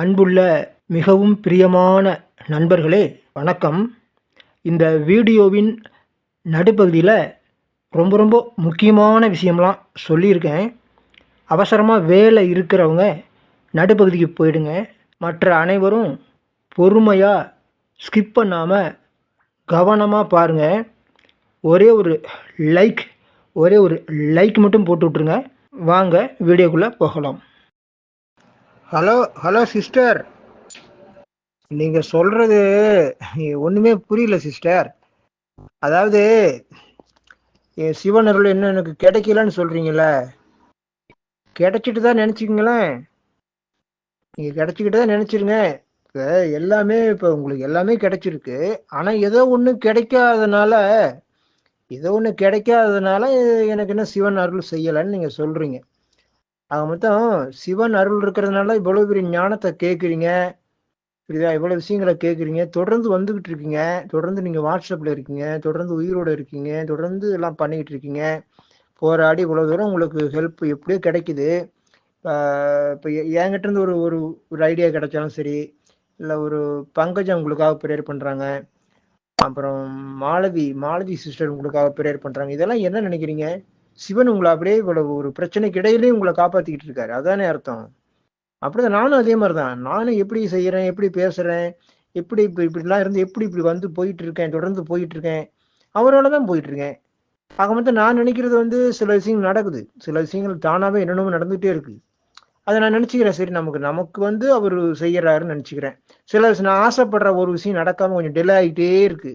அன்புள்ள மிகவும் பிரியமான நண்பர்களே வணக்கம். இந்த வீடியோவின் நடுப்பகுதியில் ரொம்ப ரொம்ப முக்கியமான விஷயம்லாம் சொல்லியிருக்கேன். அவசரமாக வேலை இருக்கிறவங்க நடுப்பகுதிக்கு போயிடுங்க. மற்ற அனைவரும் பொறுமையாக ஸ்கிப் பண்ணாமல் கவனமாக பாருங்கள் ஒரே ஒரு லைக் ஒரே ஒரு லைக் மட்டும் போட்டு விட்ருங்க வாங்க வீடியோக்குள்ளே போகலாம். Hello hello sister. நீங்கள் சொல்கிறது ஒன்றுமே புரியல சிஸ்டர். அதாவது என் சிவன் அருள் என்ன எனக்கு கிடைக்கலன்னு சொல்றீங்கள கிடைச்சிட்டு தான் நினச்சிங்களேன் நீங்கள் கிடைச்சிக்கிட்டு தான் நினச்சிருங்க. இப்போ எல்லாமே இப்போ உங்களுக்கு எல்லாமே கிடைச்சிருக்கு. ஆனால் ஏதோ ஒன்று கிடைக்காதனால ஏதோ ஒன்று கிடைக்காததுனால எனக்கு என்ன சிவன் அருள் செய்யலைன்னு நீங்கள் சொல்கிறீங்க ஆக மொத்தம் சிவன் அருள் இருக்கிறதுனால இவ்வளோ பெரிய ஞானத்தை கேட்குறீங்க. புரியுதா? இவ்வளோ விஷயங்களை கேட்குறீங்க. தொடர்ந்து வந்துக்கிட்டு இருக்கீங்க. தொடர்ந்து நீங்கள் வாட்ஸ்அப்பில் இருக்கீங்க. தொடர்ந்து உயிரோடு இருக்கீங்க. தொடர்ந்து எல்லாம் பண்ணிக்கிட்டு இருக்கீங்க. போராடி இவ்வளோ தூரம் உங்களுக்கு ஹெல்ப் எப்படியோ கிடைக்குது. இப்போ என்கிட்ட இருந்து ஒரு ஒரு ஒரு ஐடியா கிடைச்சாலும் சரி இல்லை ஒரு பங்கஜம் உங்களுக்காக ப்ரேயர் பண்ணுறாங்க அப்புறம் மாலதி மாலதி சிஸ்டர் உங்களுக்காக ப்ரேயர் பண்ணுறாங்க இதெல்லாம் என்ன நினைக்கிறீங்க? சிவன் உங்களை அப்படியே இவ்வளவு ஒரு பிரச்சனைக்கு இடையிலேயே உங்களை காப்பாற்றிக்கிட்டு இருக்காரு. அதானே அர்த்தம். அப்படிதான் நானும் அதே மாதிரி தான் நானும் எப்படி செய்கிறேன் எப்படி பேசுகிறேன் எப்படி இப்போ இப்படிலாம் இருந்து எப்படி இப்படி வந்து போயிட்டு இருக்கேன் தொடர்ந்து போயிட்டு இருக்கேன் அவரோட தான் போயிட்டு இருக்கேன் ஆக மொத்தம் நான் நினைக்கிறது வந்து சில விஷயங்கள் நடக்குது. சில விஷயங்கள் தானாகவே என்னென்னமோ நடந்துகிட்டே இருக்கு. அதை நான் நினச்சிக்கிறேன். சரி நமக்கு நமக்கு வந்து அவர் செய்யறாருன்னு நினச்சிக்கிறேன். சில விஷயம் நான் ஆசைப்படுற ஒரு விஷயம் நடக்காம கொஞ்சம் டிலே ஆகிட்டே இருக்கு.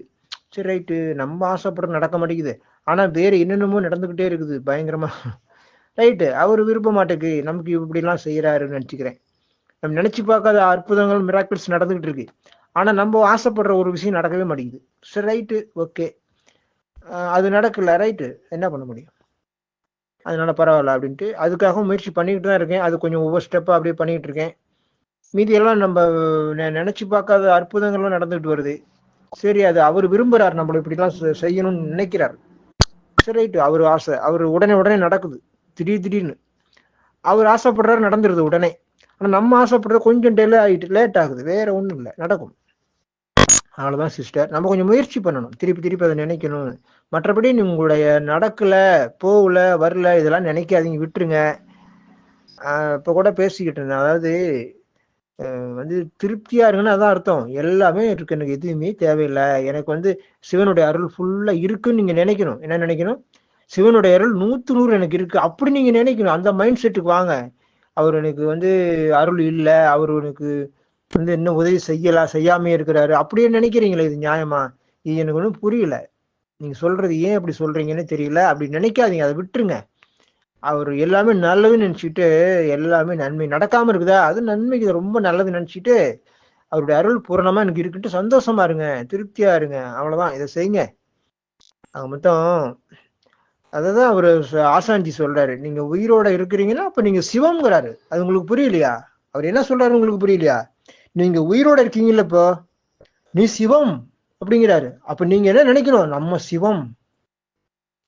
சரி ரைட்டு. நம்ம ஆசைப்படுற நடக்க மாட்டேங்குது. ஆனால் வேற என்னென்னமோ நடந்துக்கிட்டே இருக்குது பயங்கரமா. ரைட்டு அவர் விரும்ப மாட்டேக்கு. நமக்கு இப்படிலாம் செய்யறாருன்னு நினச்சிக்கிறேன். நம்ம நினச்சி பார்க்காத அற்புதங்கள் மிராக்கிள்ஸ் நடந்துகிட்டு இருக்கு. ஆனால் நம்ம ஆசைப்படுற ஒரு விஷயம் நடக்கவே மாட்டேங்குது. சரி ரைட்டு ஓகே அது நடக்கல. ரைட்டு என்ன பண்ண முடியும்? அதனால பரவாயில்ல அப்படின்ட்டு அதுக்காக முயற்சி பண்ணிக்கிட்டு தான் இருக்கேன். அது கொஞ்சம் ஒவ்வொரு ஸ்டெப்பாக அப்படியே பண்ணிக்கிட்டு இருக்கேன். மீதி எல்லாம் நம்ம நினச்சி பார்க்காத அற்புதங்கள்லாம் நடந்துகிட்டு வருது. சரி அது அவர் விரும்புகிறார் நம்மளை இப்படிலாம் செய்யணும்னு நினைக்கிறார். சரி அவர் ஆசை அவர் உடனே உடனே நடக்குது. திடீர் திடீர்னு. அவர் ஆசைப்படுறாரு நடந்துருது உடனே. ஆனால் நம்ம ஆசைப்படுறது கொஞ்சம் டெலே ஆகிட்டு லேட் ஆகுது. வேற ஒன்றும் இல்லை. நடக்கும். அவ்வளோதான் சிஸ்டர் நம்ம கொஞ்சம் முயற்சி பண்ணணும். திருப்பி திருப்பி அதை நினைக்கணும் மற்றபடி உங்களுடைய நடக்கலை போகல வரல இதெல்லாம் நினைக்காதீங்க. விட்டுருங்க. இப்போ கூட பேசிக்கிட்டு இருந்தேன். அதாவது வந்து திருப்தியா இருக்குன்னு அதான் அர்த்தம். எல்லாமே இருக்கு. எனக்கு எதுவுமே தேவையில்லை. எனக்கு வந்து சிவனுடைய அருள் ஃபுல்லா இருக்குன்னு நீங்க நினைக்கணும். என்ன நினைக்கணும்? சிவனுடைய அருள் நூத்து நூறு எனக்கு இருக்கு. அப்படி நீங்க நினைக்கணும். அந்த மைண்ட் செட்டுக்கு வாங்க. அவர் எனக்கு வந்து அருள் இல்லை. அவர் எனக்கு வந்து என்ன உதவி செய்யலாம் செய்யாமே இருக்கிறாரு. அப்படியே நினைக்கிறீங்களே இது நியாயமா? இது எனக்கு ஒன்றும் புரியல. நீங்க சொல்றது ஏன் அப்படி சொல்றீங்கன்னு தெரியல. அப்படி நினைக்காதீங்க. அதை விட்டுருங்க. அவர் எல்லாமே நல்லதுன்னு நினைச்சிட்டு எல்லாமே நன்மை நடக்காம இருக்குதா? அது நன்மைக்கு ரொம்ப நல்லது நினைச்சிட்டு அவருடைய அருள் பூரணமா எனக்கு இருக்குன்ட்டு சந்தோஷமா இருங்க திருப்தியா இருங்க. அவ்வளவுதான். இதை செய்யுங்க. அது மொத்தம் அததான் அவரு ஆசாந்தி சொல்றாரு. நீங்க உயிரோட இருக்கிறீங்கன்னா அப்ப நீங்க சிவம்ங்கிறாரு. அது உங்களுக்கு புரியலையா? அவர் என்ன சொல்றாரு உங்களுக்கு புரியலையா? நீங்க உயிரோட இருக்கீங்கல்ல இப்போ. நீ சிவம் அப்படிங்கிறாரு. அப்ப நீங்க என்ன நினைக்கணும்? நம்ம சிவம்.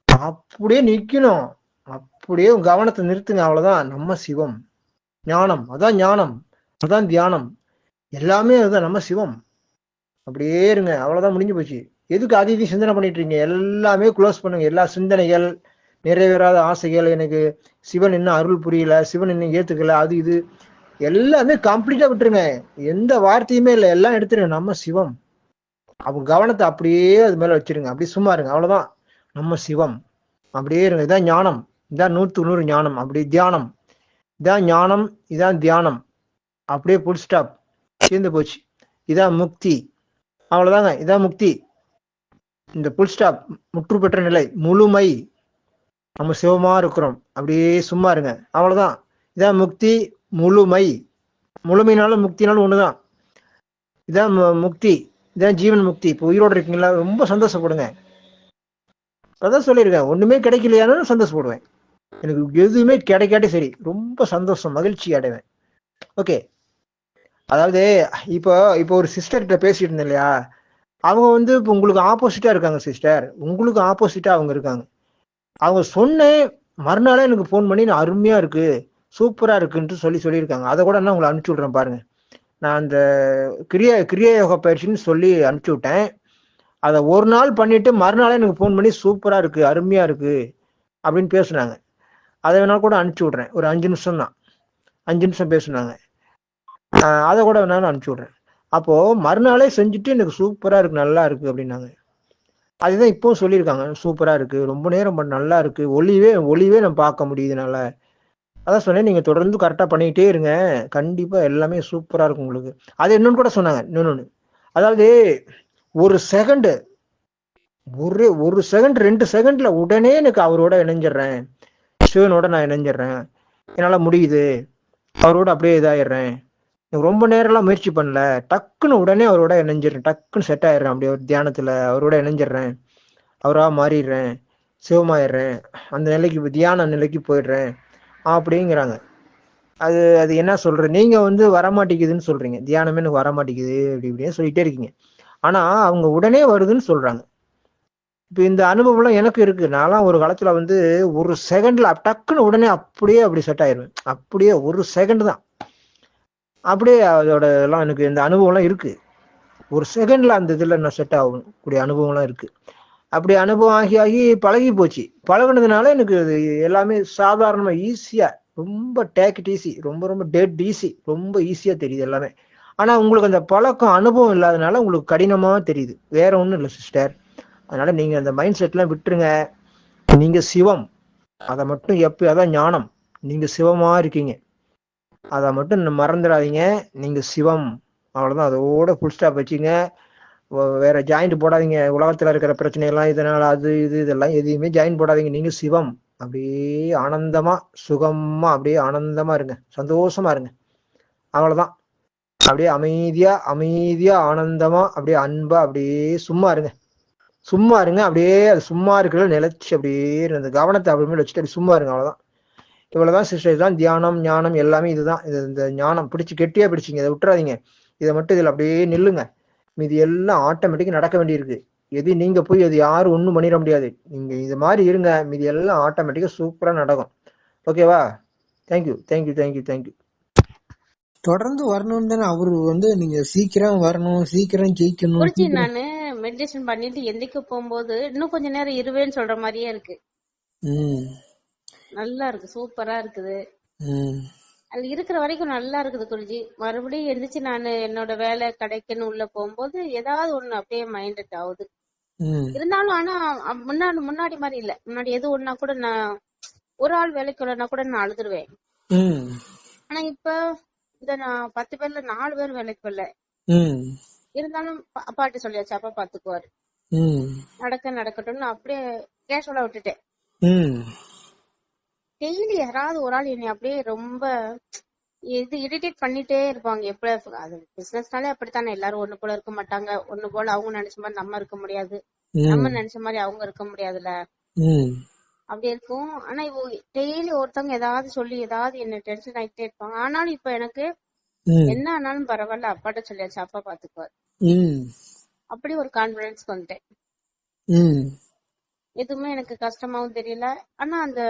அப்படியே நிக்கணும். அப்படியே கவனத்தை நிறுத்துங்க அவ்வளவுதான். நம்ம சிவம். ஞானம். அதான் ஞானம். அதான் தியானம். எல்லாமே அதுதான். நம்ம சிவம். அப்படியே இருங்க. அவ்வளவுதான் முடிஞ்சு போச்சு. எதுக்கு அது சிந்தனை பண்ணிட்டு இருக்கீங்க? எல்லாமே க்ளோஸ் பண்ணுங்க. எல்லா சிந்தனைகள் நிறைவேறாத ஆசைகள் எனக்கு சிவன் இன்னும் அருள் புரியல சிவன் இன்னும் ஏத்துக்கல அது இது. எல்லாமே கம்ப்ளீட்டா விட்டுருங்க. எந்த வார்த்தையுமே இல்லை. எல்லாம் எடுத்துருங்க. நம்ம சிவம். அவங்க கவனத்தை அப்படியே அது மேல வச்சிருங்க. அப்படியே சும்மா இருங்க. அவ்வளவுதான். நம்ம சிவம். அப்படியே இருங்க. இதான் ஞானம். இதான் நூற்று நூறு ஞானம். அப்படி தியானம். இதான் ஞானம் இதான் தியானம். அப்படியே புல் ஸ்டாப் சேர்ந்து போச்சு. இதான் முக்தி. அவ்வளோதாங்க இதான் முக்தி. இந்த புல் ஸ்டாப் முற்று பெற்ற நிலை. முழுமை. நம்ம சிவமா இருக்கிறோம். அப்படியே சும்மா இருங்க. அவ்வளோதான் இதான் முக்தி முழுமை. முழுமைனாலும் முக்தினாலும் ஒன்று தான் இதான் முக்தி. இதான் ஜீவன் முக்தி. இப்போ உயிரோடு இருக்கீங்களா? ரொம்ப சந்தோஷப்படுங்க. அதான் சொல்லியிருக்கேன். ஒன்றுமே கிடைக்கலையானு சந்தோஷப்படுவேன். எனக்கு எதுவுமே கிடைக்காட்டி சரி ரொம்ப சந்தோஷம் மகிழ்ச்சி அடைவேன். ஓகே அதாவது இப்போ இப்போ ஒரு சிஸ்டர்கிட்ட பேசிட்டு இருந்தேன் இல்லையா? அவங்க வந்து இப்போ உங்களுக்கு ஆப்போசிட்டா இருக்காங்க சிஸ்டர் உங்களுக்கு ஆப்போசிட்டா அவங்க இருக்காங்க. அவங்க சொன்னேன் மறுநாளே எனக்கு ஃபோன் பண்ணி நான் அருமையா இருக்கு சூப்பரா இருக்குன்ட்டு சொல்லி சொல்லியிருக்காங்க. அதை கூட நான் உங்களை அனுப்பிச்சி விட்றேன் பாருங்க. நான் அந்த கிரியா கிரியா யோகா பயிற்சின்னு சொல்லி அனுப்பிச்சி விட்டேன். அதை ஒரு நாள் பண்ணிட்டு மறுநாளே எனக்கு ஃபோன் பண்ணி சூப்பராக இருக்கு அருமையா இருக்கு அப்படின்னு பேசுனாங்க. அதை வேணாலும் கூட அனுப்பிச்சி விட்றேன். ஒரு அஞ்சு நிமிஷம் தான் அஞ்சு நிமிஷம் பேசுனாங்க. அதை கூட வேணாலும் அனுப்பிச்சி விட்றேன். அப்போது மறுநாளே செஞ்சுட்டு எனக்கு சூப்பராக இருக்குது நல்லா இருக்குது அப்படின்னாங்க. அதுதான் இப்போ சொல்லியிருக்காங்க. சூப்பராக இருக்குது ரொம்ப நேரம் நல்லா இருக்குது ஒளிவே ஒளிவே நம்ம பார்க்க முடியுது அதான் சொன்னேன் நீங்கள் தொடர்ந்து கரெக்டாக பண்ணிக்கிட்டே இருங்க. கண்டிப்பாக எல்லாமே சூப்பராக இருக்கும் உங்களுக்கு. அது இன்னொன்னு கூட சொன்னாங்க இன்னொன்னு. அதாவது ஒரு செகண்டு ஒரு ஒரு செகண்ட் ரெண்டு செகண்டில் உடனே எனக்கு அவரோட இணைஞ்சிடுறேன். சிவனோட நான் இணைஞ்சிடுறேன். என்னால் முடியுது. அவரோட அப்படியே இதாயிடுறேன். எனக்கு ரொம்ப நேரம்லாம் முயற்சி பண்ணல. டக்குன்னு உடனே அவரோட இணைஞ்சிடுறேன். டக்குன்னு செட் ஆயிடுறேன். அப்படியே ஒரு தியானத்தில் அவரோட இணைஞ்சிடுறேன். அவராக மாறிடுறேன். சிவமாயிடுறேன். அந்த நிலைக்கு தியான நிலைக்கு போயிடுறேன். அப்படிங்கிறாங்க. அது அது என்ன சொல்கிறது நீங்க வந்து வரமாட்டேங்குதுன்னு சொல்றீங்க. தியானமே எனக்கு வரமாட்டேங்குது. அப்படி இப்படியே சொல்லிட்டே இருக்கீங்க. ஆனா அவங்க உடனே வருதுன்னு சொல்றாங்க. இப்போ இந்த அனுபவம்லாம் எனக்கு இருக்கு. நான்லாம் ஒரு காலத்துல வந்து ஒரு செகண்ட்ல டக்குன்னு உடனே அப்படியே அப்படி செட் ஆயிருவேன். அப்படியே ஒரு செகண்ட் தான். அப்படியே அதோட எல்லாம் எனக்கு இந்த அனுபவம்லாம் இருக்கு. ஒரு செகண்ட்ல அந்த இதில் நான் செட் ஆகும் கூடிய அனுபவம்லாம் இருக்கு. அப்படி அனுபவம் ஆகி ஆகி பழகி போச்சு. பழகுனதுனால எனக்கு அது எல்லாமே சாதாரணமா ஈஸியா ரொம்ப டேக் ஈஸி ரொம்ப ரொம்ப டேட் ஈஸி ரொம்ப ஈஸியா தெரியுது எல்லாமே. ஆனா உங்களுக்கு அந்த பழக்கம் அனுபவம் இல்லாதனால உங்களுக்கு கடினமா தெரியுது. வேற ஒன்றும் இல்லை சிஸ்டர் அதனால நீங்க அந்த மைண்ட் செட்லாம் விட்டுருங்க. நீங்க சிவம். அதை மட்டும் எப்பயும் அதான் ஞானம். நீங்க சிவமா இருக்கீங்க. அதை மட்டும் மறந்துடாதீங்க. நீங்க சிவம். அவ்வளவுதான். அதோட ஃபுல் ஸ்டாப் வச்சுங்க. வேற ஜாயிண்ட் போடாதீங்க. உலகத்துல இருக்கிற பிரச்சனையெல்லாம் இதனால அது இது இதெல்லாம் எதையுமே ஜாயின் போடாதீங்க. நீங்க சிவம். அப்படியே ஆனந்தமா சுகமா அப்படியே ஆனந்தமா இருங்க. சந்தோஷமா இருங்க. அவ்வளவுதான். அப்படியே அமைதியா அமைதியா ஆனந்தமா அப்படியே அன்பா அப்படியே சும்மா இருங்க. சும்மா இருங்க அப்படியே அது சும்மா இருக்கிறத நிலைச்சு அப்படியே. அந்த கவனத்தை அப்படியே வச்சுட்டு அப்படி சும்மா இருங்க அவ்வளவுதான். இவ்வளவுதான் சிஸ்டர் இதுதான் தியானம் ஞானம் எல்லாமே இதுதான். இது இந்த ஞானம் பிடிச்சு கெட்டியா பிடிச்சிங்க இதை விட்டுறாதீங்க. இதை மட்டும் இதுல அப்படியே நில்லுங்க. மீதி எல்லாம் ஆட்டோமேட்டிக்கா நடக்க வேண்டியிருக்கு. எது நீங்க போய் அது யாரும் ஒண்ணும் பண்ணிட முடியாது. நீங்க இது மாதிரி இருங்க. மீதி எல்லாம் ஆட்டோமேட்டிக்கா சூப்பரா நடக்கும். ஓகேவா தேங்க்யூ தேங்க்யூ தேங்க்யூ தேங்க்யூ தொடர்ந்து வரணும்னு தானே அவரு வந்து நீங்க சீக்கிரம் வரணும் சீக்கிரம் ஜெயிக்கணும் மெடிடேஷன் பண்ணிட்டு எந்திரிக்க போகும்போது இன்னும் கொஞ்ச நேரம் இருவேன்னு சொல்ற மாதிரியே இருக்கு. நல்லா இருக்கு சூப்பரா இருக்குது. அது இருக்கிற வரைக்கும் நல்லா இருக்குது குருஜி. மறுபடியும் எந்திரிச்சு நான் என்னோட வேலை கடைக்குன்னு உள்ள போகும்போது ஏதாவது ஒண்ணு அப்படியே மைண்ட் ஆகுது. இருந்தாலும் ஆனா முன்னாடி முன்னாடி மாதிரி இல்ல. முன்னாடி எது ஒண்ணா கூட நான் ஒரு ஆள் வேலைக்கு வரலனா கூட நான் அழுதுருவேன். ஆனா இப்ப இந்த நான் பத்து பேர்ல நாலு பேர் வேலைக்கு வரல இருந்தாலும் அப்பாட்ட சொல்லியாச்சு அப்பா பாத்துக்குவாரு. நடக்க நடக்கட்டும்னு அப்படியே கேஷுவலா விட்டுட்டேன். டெய்லி யாராவது ஒரு ஆள் என்னை அப்படியே ரொம்ப இது இரிட்டேட் பண்ணிட்டே இருப்பாங்க. எப்ப அது பிசினஸ்னாலே அப்படித்தானே? எல்லாரும் ஒண்ணு போல இருக்க மாட்டாங்க. ஒண்ணு போல அவங்க நினைச்ச மாதிரி நம்ம இருக்க முடியாது. நம்ம நினைச்ச மாதிரி அவங்க இருக்க முடியாதுல்ல. ம். அப்படி இருக்கும். ஆனா இப்போ டெய்லி ஒருத்தவங்க ஏதாவது சொல்லி ஏதாவது என்ன டென்ஷன் ஆகிட்டே இருப்பாங்க. ஆனாலும் இப்ப எனக்கு என்ன ஆனாலும் பரவாயில்ல அப்பாட்ட சொல்லியாச்சு அப்பா பாத்துக்குவாரு. அப்படி ஒரு கான்பிடன்ஸ் வந்துட்டேன். எதுவுமே எனக்கு கஷ்டமாவும் தெரியல. ஆனா அந்த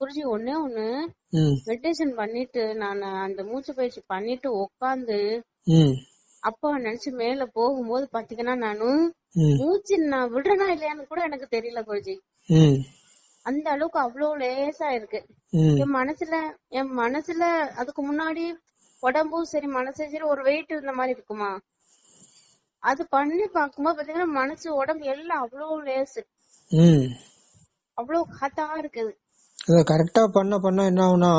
குருஜி ஒண்ணே ஒண்ணு மெடிடேஷன் பண்ணிட்டு நான் அந்த மூச்சு பயிற்சி பண்ணிட்டு உட்காந்து அப்பா நினைச்சு மேல போகும்போது பாத்தீங்கன்னா நானு ம். மூச்சு நான் விடுறேனா இல்லையான்னு கூட எனக்கு தெரியல குருஜி. அந்த அளவுக்கு அவ்வளவு லேசா இருக்கு. என் மனசுல என் மனசுல அதுக்கு முன்னாடி உடம்பும் சரி மனசும் சரி ஒரு வெயிட் இருந்த மாதிரி இருக்குமா? அது பண்ணி பார்க்கும்போது பாத்தீங்கன்னா மனசு உடம்பு எல்லாம் அவ்வளவு லேசு. அவ்வளவு காத்தா இருக்குது. அதை கரெக்டா பண்ண பண்ண என்ன ஆகும்னா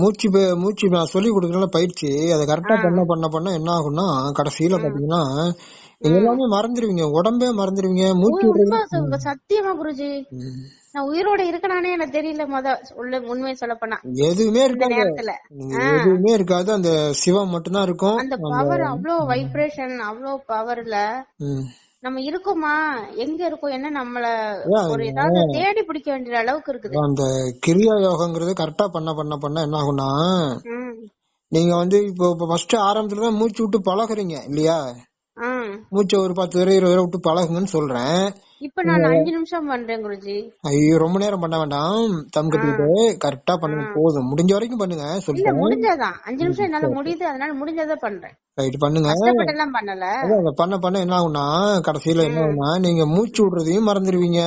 மூச்சு மூச்சு நான் சொல்லி கொடுக்கறல பயிற்சி. அதை கரெக்டா பண்ண பண்ண பண்ண என்ன ஆகும்னா கடைசியில பாத்தீங்கன்னா எல்லாமே மறந்துடுவீங்க உடம்பே மறந்துடுவீங்க மூச்சு சத்தியமா குருஜி. நான் உயிரோட இருக்கனானே எனக்கு தெரியல முத உள்ள உண்மையை சொல்ல போனா. எதுவுமே இருக்காது. நேரத்துல. எதுவுமே இருக்காது. அந்த சிவம் மட்டும்தான் இருக்கும். அந்த பவர் அவ்வளோ வைப்ரேஷன் அவ்வளோ பவர்ல. நம்ம இருக்கோமா? எங்க இருக்கோம்? என்ன நம்மள ஒரு ஏதாவது தேடி பிடிக்க வேண்டிய அளவுக்கு இருக்குது. அந்த கிரியா யோகங்கிறது கரெக்டா பண்ண பண்ண பண்ண என்ன ஆகும்னா நீங்க வந்து இப்போ ஃபர்ஸ்ட் ஆரம்பத்துல தான் மூச்சு விட்டு பழகுறீங்க இல்லையா? மூச்சை ஒரு பத்து தடவை இருபது தடவை விட்டு பழகுங்கன்னு சொல்றேன். இப்ப நான் அஞ்சு நிமிஷம் பண்றேன் குருஜி. ஐயோ ரொம்ப நேரம் பண்ண வேண்டாம். தம் கட்டிக்கிட்டு கரெக்டா பண்ணுங்க போதும். முடிஞ்ச வரைக்கும் பண்ணுங்க சொல்லிட்டேன் முடிஞ்சதான் அஞ்சு நிமிஷம் என்னால முடியுது அதனால முடிஞ்சதை பண்றேன். ரைட் பண்ணுங்க. பண்ணல. பண்ண பண்ண என்ன ஆகும்னா கடைசியில என்ன ஆகும்னா நீங்க மூச்சு விடுறதையும் மறந்துடுவீங்க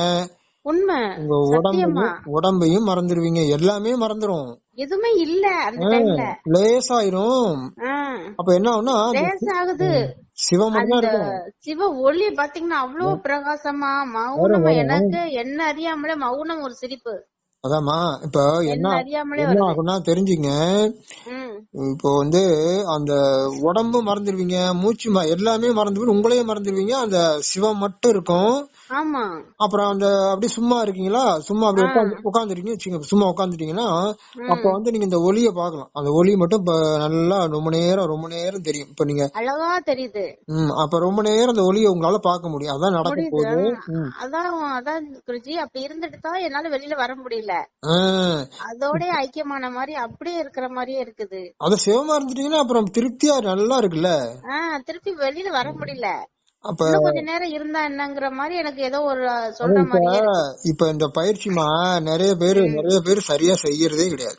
உண்மை உங்க உடம்பையும் உடம்பையும் மறந்துடுவீங்க எல்லாமே மறந்துரும். எதுவுமே இல்ல. அந்த டைம்ல லேசாயிரும். ஆஹ் அப்ப என்ன ஆகும்னா லேஸ் ஆகுது சிவ ஒளி பாத்தீங்கன்னா அவ்வளவு பிரகாசமா மௌனமா. எனக்கு என்ன அறியாமலே மௌனம் ஒரு சிரிப்பு. அதாம்மா இப்ப என்ன என்ன ஆகும்னா தெரிஞ்சுங்க. இப்போ வந்து அந்த உடம்பு மறந்துடுவீங்க மூச்சு எல்லாமே மறந்துவிடும் உங்களையே மறந்துடுவீங்க அந்த சிவம் மட்டும் இருக்கும். அப்புறம் அந்த அப்படி சும்மா இருக்கீங்களா? சும்மா அப்படி உட்காந்து உட்காந்துருக்கீங்க வச்சுங்க சும்மா உட்காந்துட்டீங்கன்னா அப்ப வந்து நீங்க இந்த ஒளிய பாக்கலாம் அந்த ஒளி மட்டும் நல்லா ரொம்ப நேரம் ரொம்ப நேரம் தெரியும். இப்ப நீங்க அழகா தெரியுது. ம் அப்ப ரொம்ப நேரம் அந்த ஒளியை உங்களால பார்க்க முடியும். அதான் நடக்க போகுது. அதான் அதான் குருஜி அப்படி இருந்துட்டு தான் என்னால வெளியில வர முடியல. அதோட ஐக்கியமான மாதிரி அப்படியே இருக்கிற மாதிரியே இருக்குது. அத சிவமா இருந்துட்டீங்கன்னா அப்புறம் திருப்தியா நல்லா இருக்குல்ல? திருப்பி வெளியில வர முடியல. அப்ப கொஞ்ச நேரம் இருந்தா என்னங்கிற மாதிரி எனக்கு ஏதோ ஒரு சொல்ற இருக்கு. இப்ப இந்த பயிற்சிமா நிறைய பேரு நிறைய பேர் சரியா செய்யறதே கிடையாது.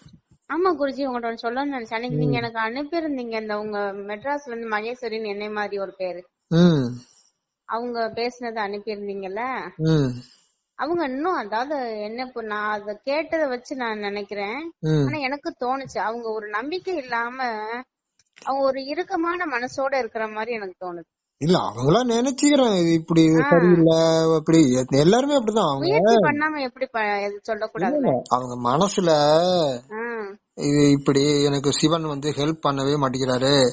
ஆமா குருஜி உங்கள்ட்ட சொல்லணும்னு நினைச்சேன். அன்னைக்கு நீங்க எனக்கு அனுப்பியிருந்தீங்க இந்த உங்க மெட்ராஸ்ல இருந்து மகேஸ்வரின்னு என்னை மாதிரி ஒரு பேரு. அவங்க பேசுனதை அனுப்பியிருந்தீங்கல்ல? அவங்க இன்னும் அதாவது என்ன இப்ப நான் அத கேட்டதை வச்சு நான் நினைக்கிறேன். ஆனா எனக்கு தோணுச்சு அவங்க ஒரு நம்பிக்கை இல்லாம அவங்க ஒரு இறுக்கமான மனசோட இருக்கிற மாதிரி எனக்கு தோணுது. இல்ல அவங்களா நினைச்சுக்கிறேன் இது இப்படி சரியில்லை அப்படி. எல்லாருமே அப்படிதான். அவங்க அவங்க மனசுல இது இப்படி எனக்கு சிவன் வந்து ஹெல்ப் பண்ணவே மாட்டேங்கிறாரு.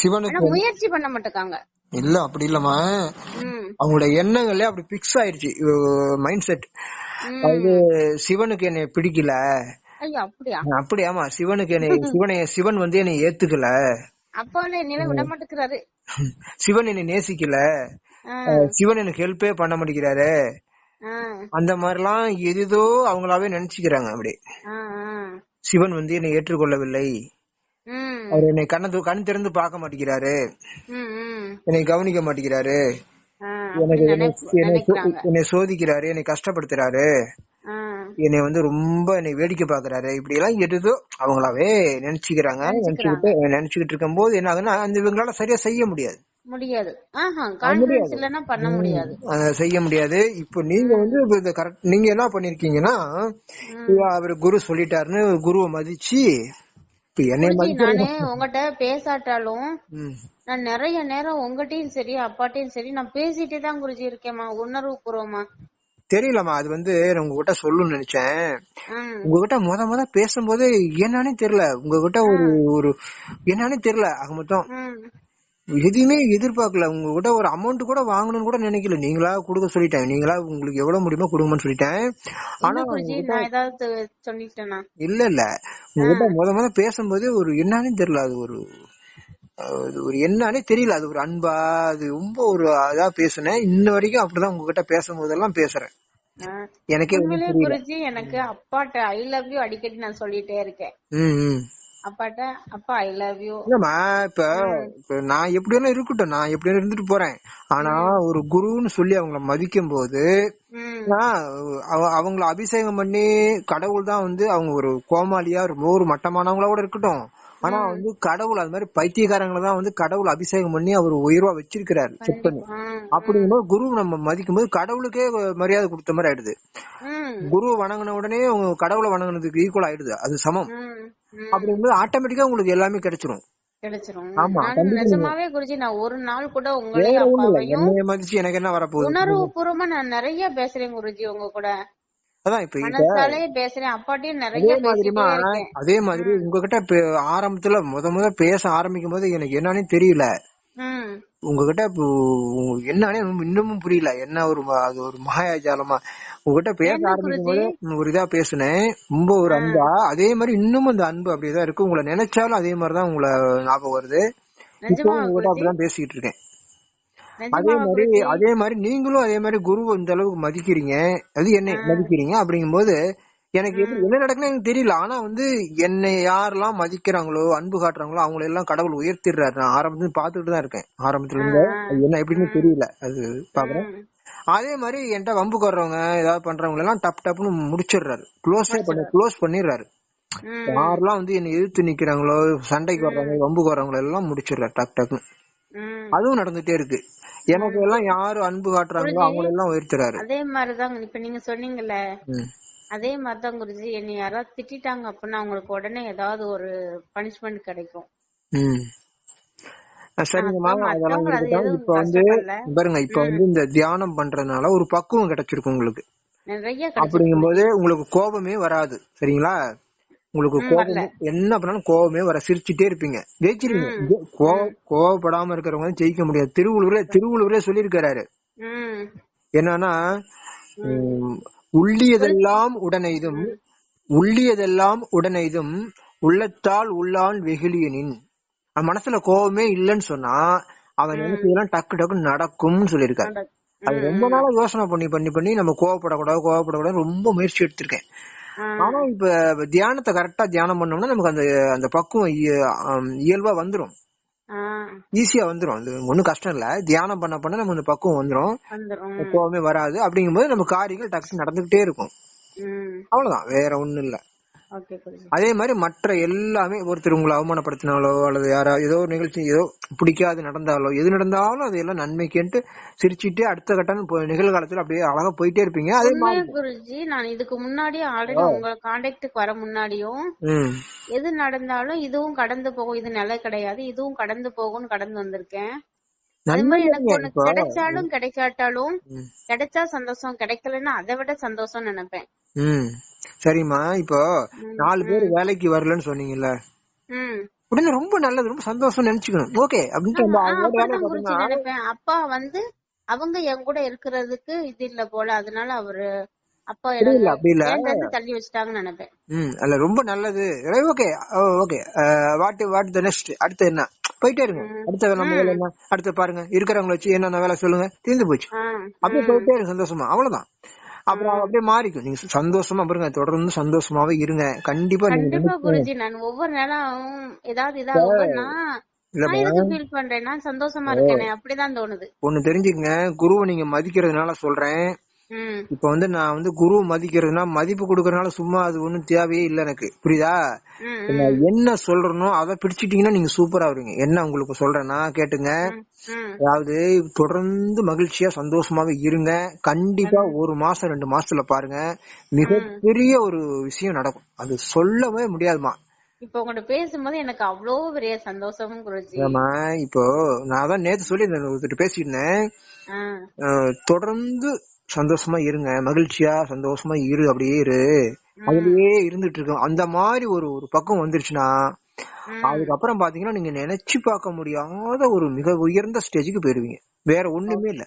சிவனுக்கு முயற்சி பண்ண மாட்டேங்காங்க இல்ல அப்படி இல்லம்மா. உம் அவங்களோட எண்ணங்களே அப்படி பிக்ஸ் ஆயிருச்சு. மைண்ட் செட் அது சிவனுக்கு என்னை பிடிக்கல. அப்படி ஆமா சிவனுக்கு என்னை சிவனை சிவன் வந்து என்னை ஏத்துக்கல. அப்பால என்னையில விட மாட்டேங்கிறாரு சிவன் என்னை நேசிக்கல. சிவன் எனக்கு ஹெல்ப்பே பண்ண மாட்டேங்கிறாரு. அந்த மாதிரிலாம் எதுதோ அவங்களாவே நினைச்சுக்கிறாங்க அப்படி சிவன் வந்து என்னை ஏற்றுக்கொள்ளவில்லை. அவர் என்னை கண்ண கண் திறந்து பார்க்க மாட்டேங்கிறாரு. என்னை கவனிக்க மாட்டேங்கிறாரு. எனக்கு என்னை சோதிக்கிறாரு என்னை கஷ்டப்படுத்துறாரு. என்னை வந்து ரொம்ப என்னை வேடிக்கை பாக்குறாரு இப்படி எல்லாம் எதுதோ அவங்களாவே நினைச்சுக்கிறாங்க. நினைச்சுக்கிட்டு நினைச்சுக்கிட்டு இருக்கும் போது என்ன ஆகுதுன்னா அந்த இவங்களால சரியா செய்ய முடியாது. செய்ய முடியாது. இப்போ நீங்க வந்து இந்த கரெக்ட் நீங்க என்ன பண்ணிருக்கீங்கன்னா அவர் குரு சொல்லிட்டாருன்னு குருவை மதிச்சு நானு உங்ககிட்ட பேசாட்டாலும். நான் நிறைய நேரம் உங்ககிட்டயும் சரி அப்பாட்டையும் சரி நான் பேசிட்டே தான் குருஜி இருக்கேம்மா உணர்வு பூர்வமா. தெரியலம்மா அது வந்து உங்ககிட்ட சொல்லணும்னு நினைச்சேன். உங்ககிட்ட முத முத பேசும்போது என்னன்னே தெரியல. உங்ககிட்ட ஒரு ஒரு என்னன்னே தெரியல. ஆக மொத்தம் எதுவுமே எதிர்பார்க்கல. உங்ககிட்ட ஒரு அமௌண்ட் கூட வாங்கணும்னு கூட நினைக்கல. நீங்களா கொடுக்க சொல்லிட்டேன். நீங்களா உங்களுக்கு எவ்வளவு முடியுமோ கொடுங்கன்னு சொல்லிட்டேன். ஆனா இல்ல இல்ல. உங்ககிட்ட முத முத பேசும்போது ஒரு என்னன்னே தெரியல. அது ஒரு அது ஒரு என்னன்னே தெரியல. அது ஒரு அன்பா அது ரொம்ப ஒரு அதா பேசுனேன். இன்ன வரைக்கும் அப்படிதான் உங்ககிட்ட பேசும்போதெல்லாம் பேசுறேன். எனக்கே குருஜி எனக்கு அப்பாட்ட ஐ லவ் யூ அடிக்கடி நான் சொல்லிட்டே இருக்கேன். ம் ம். அப்பாட்ட அப்பா ஐ லவ் யூ இல்லம்மா இப்ப இப்ப நான் எப்படி வேணா இருக்கட்டும். நான் எப்படி வேணா இருந்துட்டு போறேன். ஆனா ஒரு குருன்னு சொல்லி அவங்கள மதிக்கும் போது அவங்கள அபிஷேகம் பண்ணி கடவுள் தான் வந்து அவங்க ஒரு கோமாளியா ரொம்ப ஒரு மட்டமானவங்களா கூட இருக்கட்டும். ஆனா வந்து கடவுள் அது மாதிரி பைத்தியக்காரங்களை தான் வந்து கடவுள் அபிஷேகம் பண்ணி அவர் உயர்வா வச்சிருக்கிறாரு செக் பண்ணி அப்படிங்கும்போது குரு நம்ம மதிக்கும் போது கடவுளுக்கே மரியாதை கொடுத்த மாதிரி ஆயிடுது. குரு வணங்கின உடனே உங்க கடவுளை வணங்குனதுக்கு ஈக்குவல் ஆயிடுது அது சமம். அப்படிங்கும்போது ஆட்டோமேட்டிக்கா உங்களுக்கு எல்லாமே நான் நிஜமாவே குருஜி நான் ஒரு நாள் கூட மதிச்சு எனக்கு என்ன வரப்போகுது? உணர்வு பூர்வமா நான் நிறைய பேசுறேன் குருஜி உங்க கூட. அதான் இப்ப அதே மாதிரி உங்ககிட்ட ஆரம்பத்துல முத முத பேச ஆரம்பிக்கும் போது எனக்கு என்னன்னே தெரியல. உங்ககிட்ட என்னன்னே இன்னமும் புரியல. என்ன ஒரு அது ஒரு மாயாஜாலமா உங்ககிட்ட பேச ஆரம்பிக்கும் போது ஒரு இதா பேசுனேன். ரொம்ப ஒரு அன்பா. அதே மாதிரி இன்னமும் அந்த அன்பு அப்படியேதான் இருக்கு. உங்களை நினைச்சாலும் அதே மாதிரிதான் உங்களை ஞாபகம் வருது. இப்போ உங்ககிட்ட அப்படிதான் பேசிக்கிட்டு இருக்கேன். அதே மாதிரி அதே மாதிரி நீங்களும் அதே மாதிரி குருவை இந்த அளவுக்கு மதிக்கிறீங்க. அது என்ன மதிக்கிறீங்க அப்படிங்கும்போது எனக்கு எப்படி என்ன நடக்குன்னு எனக்கு தெரியல. ஆனா வந்து என்னை யாரெல்லாம் மதிக்கிறாங்களோ அன்பு காட்டுறாங்களோ அவங்கள எல்லாம் கடவுள் உயர்த்திடுறாரு. நான் ஆரம்பத்துல பாத்துட்டு தான் இருக்கேன். ஆரம்பத்துல இருந்து. என்ன எப்படின்னு தெரியல. அது பாக்குறேன். அதே மாதிரி என்கிட்ட வம்புக்கு வர்றவங்க ஏதாவது பண்றவங்க எல்லாம் டப் டப்னு முடிச்சிடுறாரு. க்ளோஸே பண்ணி க்ளோஸ் பண்ணிடுறாரு. யாரெல்லாம் வந்து என்னை எதிர்த்து நிக்கிறாங்களோ சண்டைக்கு வர்றவங்க வம்புக்கு வர்றவங்க எல்லாம் முடிச்சிடுறாரு டக் டக்குன்னு. ம். அதுவும் நடந்துட்டே இருக்கு. எனக்கு எல்லாம் யாரு அன்பு காட்டுறாங்களோ அவங்கள எல்லாம் உயர்த்துறாரு. அதே மாதிரிதான் இப்ப நீங்க சொன்னீங்கல்ல. அதே மாதிரிதான் குருஜி என்னை யாராவது திட்டிட்டாங்க அப்படின்னா அவங்களுக்கு உடனே ஏதாவது ஒரு பனிஷ்மெண்ட் கிடைக்கும். சரிங்கம்மா அதெல்லாம் இப்ப வந்து பாருங்க இப்ப வந்து இந்த தியானம் பண்றதுனால ஒரு பக்குவம் கிடைச்சிருக்கு உங்களுக்கு. அப்படிங்கும்போது உங்களுக்கு கோபமே வராது. சரிங்களா? உங்களுக்கு கோபம் என்ன பண்ணாலும் கோபமே வர சிரிச்சுட்டே இருப்பீங்க. ஜெயிச்சிருவீங்க. கோவப்படாம இருக்கிறவங்க ஜெயிக்க முடியாது. திருவள்ளுவரே திருவள்ளுவரே சொல்லியிருக்கிறாரு. என்னன்னா உள்ளியதெல்லாம் உடனெய்தும் உள்ளியதெல்லாம் உடனெய்தும் உள்ளத்தால் உள்ளான் வெகுளியனின் அவன் மனசுல கோபமே இல்லைன்னு சொன்னா அவன் ம். நினைச்சதெல்லாம் டக்கு டக்கு நடக்கும்னு சொல்லியிருக்காரு. அது ரொம்ப நாளா யோசனை பண்ணி பண்ணி பண்ணி நம்ம கோவப்படக்கூடாது கோவப்படக்கூடாது ரொம்ப முயற்சி எடுத்திருக்கேன். ஆனா இப்ப தியானத்தை கரெக்டா தியானம் பண்ணோம்னா நமக்கு அந்த அந்த பக்குவம் இயல்பா வந்துரும். ஈஸியா வந்துரும். அது ஒண்ணும் கஷ்டம் இல்ல. தியானம் பண்ண பண்ண நம்ம அந்த பக்குவம் வந்துரும். கோவமே வராது. அப்படிங்கும்போது நம்ம காரியங்கள் டக்கு நடந்துகிட்டே இருக்கும். அவ்வளவுதான். வேற ஒண்ணும் இல்ல. அதே மாதிரி மற்ற எல்லாமே ஒருத்தர் உங்களை அவமானப்படுத்தினாலோ அல்லது யாராவது ஏதோ ஒரு நிகழ்ச்சி ஏதோ பிடிக்காது நடந்தாலோ எது நடந்தாலும் அதையெல்லாம் நன்மைக்குன்ட்டு சிரிச்சுட்டே அடுத்த கட்டம் நிகழ்காலத்துல அப்படியே அழகா போயிட்டே இருப்பீங்க. அதே மாதிரி குருஜி நான் இதுக்கு முன்னாடி ஆல்ரெடி உங்க கான்டாக்டுக்கு வர முன்னாடியும் எது நடந்தாலும் இதுவும் கடந்து போகும். இது நிலை கிடையாது. இதுவும் கடந்து போகும்னு கடந்து வந்திருக்கேன். அது கிடைச்சாலும் கிடைக்காட்டாலும். கிடைச்சா சந்தோஷம். கிடைக்கலன்னா அதை விட சந்தோஷம் நினைப்பேன். சரிம்மா இப்போ நாலு பேர் வேலைக்கு வரலன்னு சொன்னீங்கல்ல. உடனே ரொம்ப நல்லது ரொம்ப சந்தோஷம் நினைச்சுக்கணும். ஓகே அப்படின்ட்டு அப்பா வந்து அவங்க என் கூட இருக்கிறதுக்கு இது இல்ல போல அதனால அவரு அப்பா இல்ல அப்படி இல்ல. தள்ளி வச்சுட்டாங்கன்னு நினைப்பேன். ம் அல்ல ரொம்ப நல்லது. Okay okay. What what the next? அடுத்து என்ன? போயிட்டே இருங்க. அடுத்த வேலை என்ன? அடுத்து பாருங்க. இருக்கிறவங்கள வச்சு என்னென்ன வேலை சொல்லுங்க. தீர்ந்து போச்சு. அப்படியே போயிட்டே இருங்க சந்தோஷமா. அவ்வளவுதான். அப்புறம். அப்படியே மாறிக்கும். நீங்க சந்தோஷமா பாருங்க. தொடர்ந்து சந்தோஷமாவே இருங்க. கண்டிப்பா கண்டிப்பா குருஜி. நான் ஒவ்வொரு நாளும் ஏதாவது தோணுது. ஒண்ணு தெரிஞ்சுக்கங்க. குருவை நீங்க மதிக்கிறதுனால சொல்றேன். இப்ப வந்து நான் வந்து குரு மதிக்கிறதுனா மதிப்பு கொடுக்கறதுனால சும்மா அது ஒண்ணும் தேவையே இல்ல எனக்கு. புரியுதா? என்ன சொல்றேனோ அதை பிடிச்சிட்டீங்கன்னா நீங்க சூப்பரா வருவீங்க. என்ன உங்களுக்கு சொல்றேன்னா கேட்டுங்க. அதாவது தொடர்ந்து மகிழ்ச்சியா சந்தோஷமாவே இருங்க. கண்டிப்பா ஒரு மாசம் ரெண்டு மாசத்துல பாருங்க. மிகப்பெரிய ஒரு விஷயம் நடக்கும். அது சொல்லவே முடியாதுமா இப்ப உங்கள்ட்ட பேசும்போது எனக்கு அவ்வளோ பெரிய சந்தோஷமும் குருஜி. ஏமா இப்போ நான் தான் நேத்து சொல்லி ஒருத்தர் பேசிட்டு இருந்தேன் தொடர்ந்து சந்தோஷமா இருங்க மகிழ்ச்சியா சந்தோஷமா இரு அப்படியே இரு. அதுலயே இருந்துட்டு இருக்கோம் அந்த மாதிரி ஒரு ஒரு பக்கம் வந்துருச்சுன்னா அதுக்கப்புறம் பாத்தீங்கன்னா நீங்க நினைச்சு பார்க்க முடியாத ஒரு மிக உயர்ந்த ஸ்டேஜுக்கு போயிருவீங்க. வேற ஒண்ணுமே இல்ல.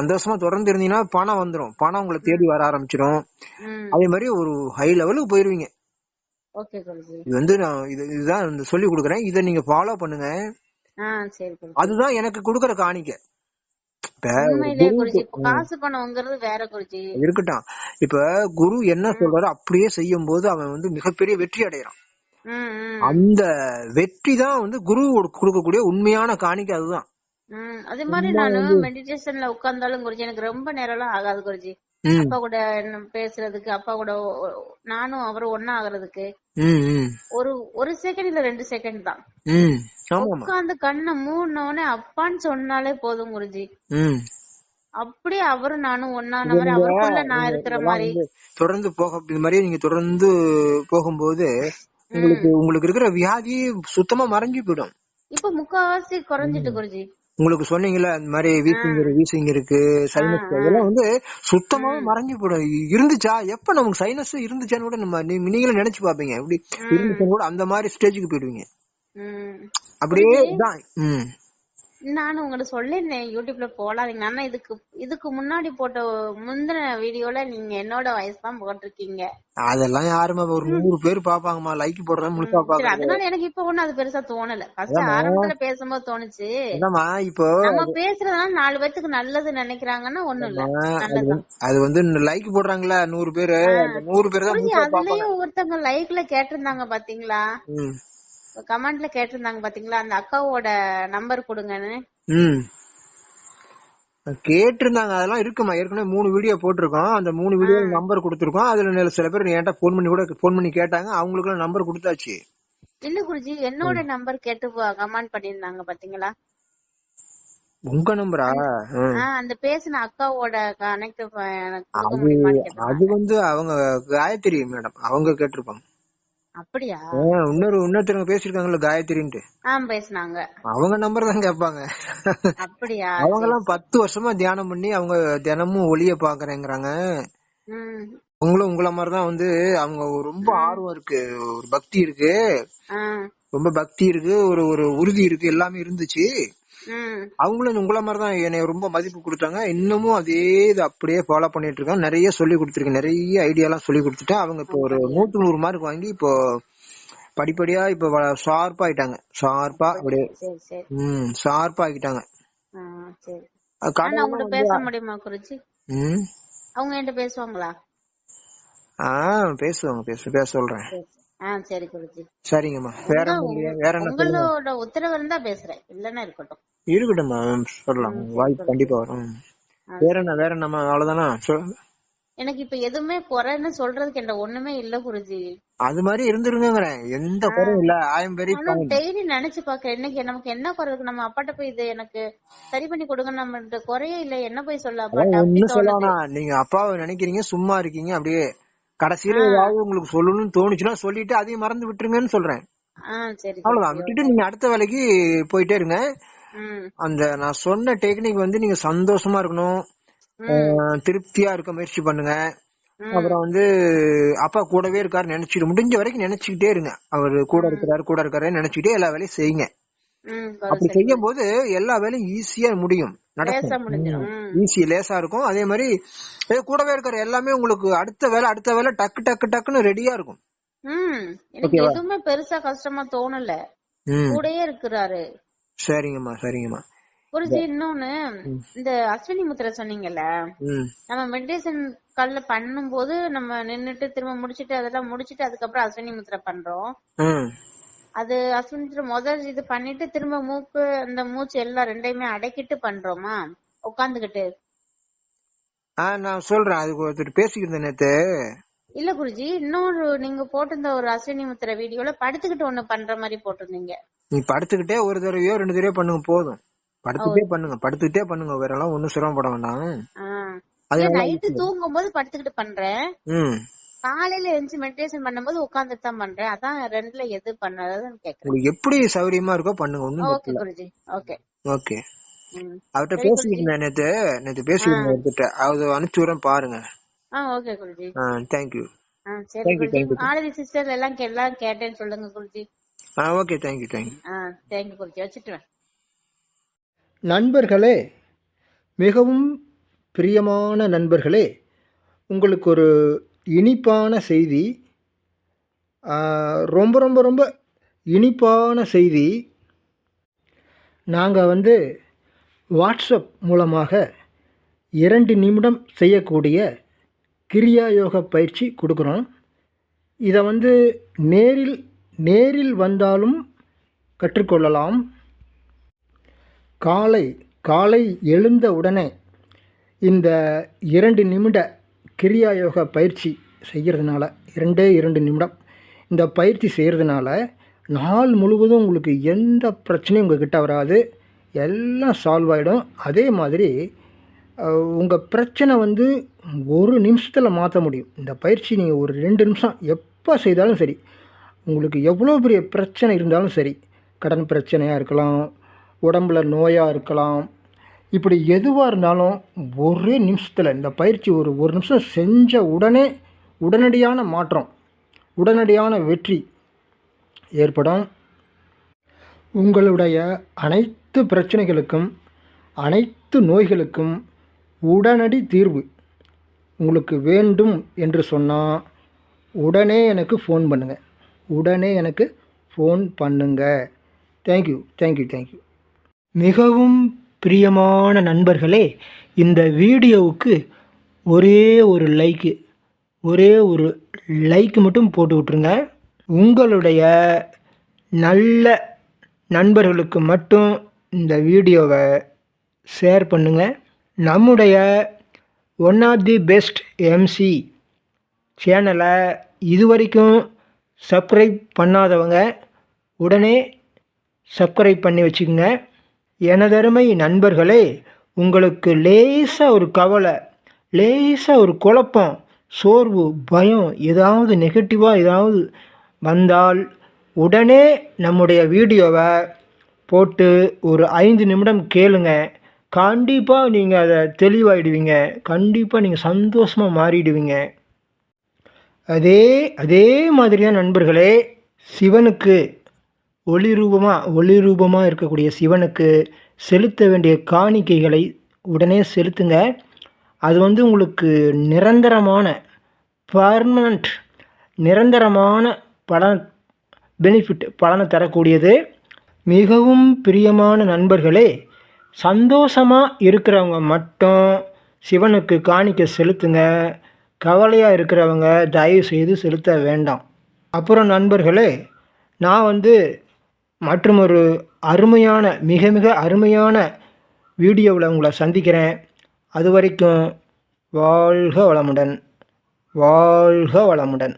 சந்தோஷமா தொடர்ந்து இருந்தீங்கன்னா பணம் வந்துரும். பணம் உங்களை தேடி வர ஆரம்பிச்சிடும் அதே மாதிரி ஒரு ஹை லெவலுக்கு போயிருவீங்க. இது வந்து நான் இது இதுதான் சொல்லி கொடுக்குறேன். இதை நீங்க ஃபாலோ பண்ணுங்க. அதுதான் எனக்கு கொடுக்கற காணிக்க. இருக்கட்டும். இப்ப குரு என்ன சொல்றாரோ அப்படியே செய்யும் போது அவன் வந்து மிகப்பெரிய வெற்றி ம் அந்த வெற்றி தான் வந்து குரு கொடுக்கக்கூடிய உண்மையான காணிக்கை அதுதான். அதே மாதிரி சும்மா நானு வந்து மெடிடேஷன்ல உட்கார்ந்தாலும் குருஜி எனக்கு ரொம்ப நேரம்லாம் ஆகாது குருஜி. அப்பா கூட பேசுறதுக்கு அப்பா கூட நானும் அவரும் ஒன்னா ஆகுறதுக்கு ஒரு ஒரு செகண்ட் இல்ல ரெண்டு செகண்ட் தான். உட்கார்ந்து கண்ணை மூடினவனே அப்பான்னு சொன்னாலே போதும் குருஜி. அப்படியே அவரும் நானும் ஒன்னானவர் நீங்க அவருக்குள்ள நான் இருக்கிற மாதிரி. தொடர்ந்து போக இது மாதிரியே நீங்க தொடர்ந்து போகும்போது உங்களுக்கு உங்களுக்கு இருக்கிற வியாதி சுத்தமா மறைஞ்சு போயிடும். இப்ப முக்காவாசி குறைஞ்சிட்டு குருஜி. உங்களுக்கு சொன்னீங்கல்ல இந்த மாதிரி வீசிங் வீசிங் இருக்கு சைனஸ் இதெல்லாம் வந்து சுத்தமாவே மறைஞ்சு போயிடும். இ- இருந்துச்சா? எப்ப நமக்கு சைனஸ் இருந்துச்சான்னு கூட நம்ம நீங்களும் நினைச்சு பாப்பீங்க எப்படி இருந்துச்சுன்னு கூட அந்த மாதிரி ஸ்டேஜுக்கு போயிடுவீங்க. அப்படியே குருஜி நானும் உங்களுக்கு சொல்லிருந்தேன் யூடியூப்ல போடாதீங்க. ஆனா இதுக்கு இதுக்கு முன்னாடி போட்ட முந்தின வீடியோல நீங்க என்னோட வயசு தான் போட்டிருக்கீங்க. அதெல்லாம் யாருமா ஒரு நூறு பேர் பாப்பாங்கம்மா லைக் போடுறேன் முழுசா பாக்குறாங்க அதனால எனக்கு இப்ப ஒண்ணும் அது பெருசா தோணல. ஃபர்ஸ்ட் ஆரம்பத்துல பேசும்போது தோணுச்சு. என்னம்மா இப்போ நம்ம பேசுறதுனால நாலு பேத்துக்கு நல்லது நினைக்கிறாங்கன்னா ஒண்ணும் இல்ல. அது வந்து- லைக் போடுறாங்களா நூறு பேரு. நூறு பேர் தான் பாப்பாங்க ஒருத்தவங்க லைக்ல கேட்டிருந்தாங்க பாத்தீங்களா? கமெண்ட்ல கேட்டிருந்தாங்க பாத்தீங்களா? அந்த அக்காவோட நம்பர் கொடுங்கன்னு. ம். கேட்டிருந்தாங்க. அதெல்லாம் இருக்குமா? ஏற்கனவே மூணு வீடியோ போட்டிருக்கோம். அந்த மூணு வீடியோ நம்பர் கொடுத்துருக்கோம். அதுல சில பேர் என்கிட்ட ஃபோன் பண்ணி கூட ஃபோன் பண்ணி கேட்டாங்க. அவங்களுக்கு நம்பர் கொடுத்தாச்சு. இல்ல குருஜி என்னோட நம்பர் கேட்டு கமெண்ட் பண்ணிருந்தாங்க பாத்தீங்களா? உங்க நம்பரா அந்த பேசின அக்காவோட கனெக்ட் அது வந்து அவங்க காயத்ரி மேடம் அவங்க கேட்டிருப்பாங்க. அப்படியா? இன்னொரு இன்னொருத்தவங்க பேசிருக்காங்கல்ல காயத்ரின்ட்டு. ஆஹ் பேசினாங்க. அவங்க நம்பர் தான் கேட்பாங்க. அப்படியா? அவங்க எல்லாம் பத்து வருஷமா தியானம் பண்ணி அவங்க தினமும் ஒளிய பாக்குறேங்கிறாங்க. உங்களும் உங்கள மாதிரிதான் வந்து அவங்க ரொம்ப ஆர்வம் இருக்கு ஒரு பக்தி இருக்கு. ரொம்ப பக்தி இருக்கு ஒரு ஒரு உறுதி இருக்கு எல்லாமே இருந்துச்சு. அவங்களும் உங்கள மாதிரிதான் என்னை ரொம்ப மதிப்பு கொடுத்தாங்க. இன்னமும் அதே இது அப்படியே ஃபாலோ பண்ணிட்டு இருக்காங்க. நிறைய சொல்லி கொடுத்துருக்கேன். நிறைய ஐடியா எல்லாம் சொல்லி கொடுத்துட்டேன் அவங்க இப்போ ஒரு நூத்து நூறு மார்க் வாங்கி இப்போ படிப்படியா இப்போ ஷார்ப்பா ஆயிட்டாங்க. ஷார்ப்பா அப்படியே சரி சரி ம் ஷார்ப்பா அவங்ககிட்ட பேச முடியுமா குருஜி? ம்? அவங்க என்கிட்ட பேசுவாங்களா? ஆ பேசுவாங்க பேச பேச சொல்றேன். ஆஹ் சரி குருஜி. சரிங்கம்மா. வேற என்ன? வேற என்ன உங்களோட உத்தரவு இருந்தா பேசுறேன். இல்லன்னா இருக்கட்டும். இருக்கட்டும்மா. சொல்லலாம். வாய்ப்பு கண்டிப்பா வரும். வேற என்ன வேற என்னம்மா? அவ்வளவுதானா? எனக்கு இப்ப எதுவுமே குறைன்னு சொல்றதுக்கு என்ற ஒண்ணுமே இல்ல குருஜி. அது மாதிரி இருந்துருங்கிறேன் எந்த குறையும் இல்ல. ஐ எம் வெரி டெய்லி நினைச்சு பாக்குறேன். இன்னைக்கு நமக்கு என்ன குறை இருக்கு? நம்ம அப்பாட்ட போய் இது எனக்கு சரி பண்ணி கொடுங்க. நம்ம குறையே இல்ல. என்ன போய் சொல்ல? ஒன்னும் தோணுது சொல்லலாம் நீங்க அப்பாவை நினைக்கிறீங்க. சும்மா இருக்கீங்க. அப்படியே கடைசியில ஏதாவது உங்களுக்கு சொல்லணும்னு தோணுச்சுன்னா சொல்லிட்டு அதையும் மறந்து விட்டுருங்கன்னு சொல்றேன். அவ்வளவுதான். விட்டுட்டு நீங்க அடுத்த வேலைக்கு போயிட்டே இருங்க. அந்த நான் சொன்ன டெக்னிக் வந்து நீங்க சந்தோஷமா இருக்கணும். திருப்தியா இருக்க முயற்சி பண்ணுங்க. அப்புறம் வந்து அப்பா கூடவே இருக்காரு நினைச்சிட்டு முடிஞ்ச வரைக்கும் நினைச்சுக்கிட்டே இருங்க. அவர் கூட இருக்கிறாரு கூட இருக்காரு நினைச்சுக்கிட்டே எல்லா வேலையும் செய்யுங்க. அப்படி செய்யும் போது எல்லா வேலையும் ஈஸியா முடியும். நடக்கும். ஈஸி லேசா இருக்கும். அதே மாதிரி கூடவே இருக்கிற எல்லாமே உங்களுக்கு அடுத்த வேலை அடுத்த வேலை டக்கு டக்கு டக்குன்னு ரெடியா இருக்கும். எனக்கு எதுவுமே பெருசா கஷ்டமா தோணல. கூடயே இருக்கிறாரு. சரிங்கம்மா சரிங்கம்மா. குருஜி இன்னொன்னு இந்த அஸ்வினி முத்திரை சொன்னீங்கல்ல நம்ம மெடிடேஷன் கல்ல பண்ணும்போது நம்ம நின்னுட்டு திரும்ப முடிச்சிட்டு அதெல்லாம் முடிச்சிட்டு அதுக்கப்புறம் அஸ்வினி முத்திரை பண்றோம். அது முத்திரை முதல் இது பண்ணிட்டு திரும்ப மூக்கு அந்த மூச்சு எல்லாம் ரெண்டையுமே அடக்கிட்டு பண்றோமா? உட்காந்துக்கிட்டு ஆ நான் சொல்றேன். அதுக்கு ஒருத்தர் பேசிக்கிட்டு நேத்து. இல்ல குருஜி இன்னொரு நீங்க போட்டிருந்த ஒரு அஸ்வினி முத்திரை வீடியோல படுத்துக்கிட்டு ஒண்ணு பண்ற மாதிரி போட்டிருந்தீங்க. நீ படுத்துக்கிட்டே ஒரு தடவையோ ரெண்டு தடவையோ பண்ணுங்க போதும். படுத்துக்கிட்டே பண்ணுங்க. படுத்துக்கிட்டே பண்ணுங்க. வேற எல்லாம் ஒண்ணும் சிரமப்பட வேண்டாம். நைட்டு தூங்கும் போது படுத்துக்கிட்டு பண்றேன் காலையில எழுந்து மெடிடேஷன் பண்ணும்போது உட்காந்துட்டு தான் பண்றேன். அதான் ரெண்டுல எது பண்ணதுன்னு கேக்குறேன். உங்களுக்கு எப்படி சௌரியமா இருக்கோ பண்ணுங்க ஒண்ணும் ஓகே குருஜி. ஓகே ஓகே அவர்கிட்ட பேசிக்கிட்டேன் நேத்து. நேத்து பேசிக்கிட்டேன் ஒருத்தர் அது அனுப்பிச்சு விடுறேன் பாருங்க. ஆ ஓகே குருஜி. ஆ தேங்க்யூ ஆ சரி Thank you, குருஜி. ஆலரி சிஸ்டர் எல்லாம் எல்லாம் கேட்டேன்னு சொல்லுங்க குருஜி. ஆ okay thank you thank you ah thank you Guruji. வச்சுட்டுறேன் நண்பர்களே மிகவும் பிரியமான நண்பர்களே உங்களுக்கு ஒரு இனிப்பான செய்தி ரொம்ப ரொம்ப ரொம்ப இனிப்பான செய்தி. நாங்கள் வந்து வாட்ஸ்அப் மூலமாக இரண்டு நிமிடம் செய்யக்கூடிய கிரியா யோக பயிற்சி கொடுக்குறோம். இதை வந்து நேரில் நேரில் வந்தாலும் கற்றுக்கொள்ளலாம். காலை காலை எழுந்த உடனே இந்த இரண்டு நிமிட கிரியா யோகா பயிற்சி செய்கிறதுனால இரண்டே இரண்டு நிமிடம் இந்த பயிற்சி செய்கிறதுனால நாள் முழுவதும் உங்களுக்கு எந்த பிரச்சனையும் உங்கள் கிட்ட வராது. எல்லாம் சால்வ் ஆகிடும் அதே மாதிரி உங்கள் பிரச்சனை வந்து ஒரு நிமிஷத்தில் மாற்ற முடியும். இந்த பயிற்சி நீங்கள் ஒரு ரெண்டு நிமிஷம் எப்போ செய்தாலும் சரி உங்களுக்கு எவ்வளோ பெரிய பிரச்சனை இருந்தாலும் சரி கடன் பிரச்சனையாக இருக்கலாம் உடம்புல நோயாக இருக்கலாம் இப்படி எதுவாக இருந்தாலும் ஒரே நிமிஷத்தில் இந்த பயிற்சி ஒரு ஒரு நிமிஷம் செஞ்ச உடனே உடனடியான மாற்றம் உடனடியான வெற்றி ஏற்படும். உங்களுடைய அனைத்து பிரச்சனைகளுக்கும் அனைத்து நோய்களுக்கும் உடனடி தீர்வு உங்களுக்கு வேண்டும் என்று சொன்னால் உடனே எனக்கு ஃபோன் பண்ணுங்கள் உடனே எனக்கு ஃபோன் பண்ணுங்கள் தேங்க்யூ தேங்க்யூ தேங்க்யூ மிகவும் பிரியமான நண்பர்களே இந்த வீடியோவுக்கு ஒரே ஒரு லைக்கு ஒரே ஒரு லைக் மட்டும் போட்டு விட்ருங்க உங்களுடைய நல்ல நண்பர்களுக்கு மட்டும் இந்த வீடியோவை ஷேர் பண்ணுங்கள் நம்முடைய one of the best MC சேனலை இதுவரைக்கும் சப்ஸ்கிரைப் பண்ணாதவங்க உடனே சப்ஸ்கிரைப் பண்ணி வச்சுக்கோங்க. எனதருமை நண்பர்களே உங்களுக்கு லேசாக ஒரு கவலை லேசாக ஒரு குழப்பம் சோர்வு பயம் ஏதாவது நெகட்டிவாக ஏதாவது வந்தால் உடனே நம்முடைய வீடியோவை போட்டு ஒரு ஐந்து நிமிடம் கேளுங்க. கண்டிப்பாக நீங்கள் அதை தெளிவாயிடுவீங்க. கண்டிப்பாக நீங்கள் சந்தோஷமாக மாறிடுவீங்க. அதே அதே மாதிரி தான் நண்பர்களே சிவனுக்கு ஒளி ரூபமாக ஒளி ரூபமாக இருக்கக்கூடிய சிவனுக்கு செலுத்த வேண்டிய காணிக்கைகளை உடனே செலுத்துங்க. அது வந்து உங்களுக்கு நிரந்தரமான பர்மனண்ட் நிரந்தரமான பலன் பெனிஃபிட் பலனை தரக்கூடியது. மிகவும் பிரியமான நண்பர்களே சந்தோஷமாக இருக்கிறவங்க மட்டும் சிவனுக்கு காணிக்க செலுத்துங்க. கவலையாக இருக்கிறவங்க தயவு செய்து செலுத்த வேண்டாம். அப்புறம் நண்பர்களே நான் வந்து மற்றும் ஒரு அருமையான மிக மிக அருமையான வீடியோவில் உங்களை சந்திக்கிறேன். அது வரைக்கும் வாழ்க வளமுடன். வாழ்க வளமுடன்.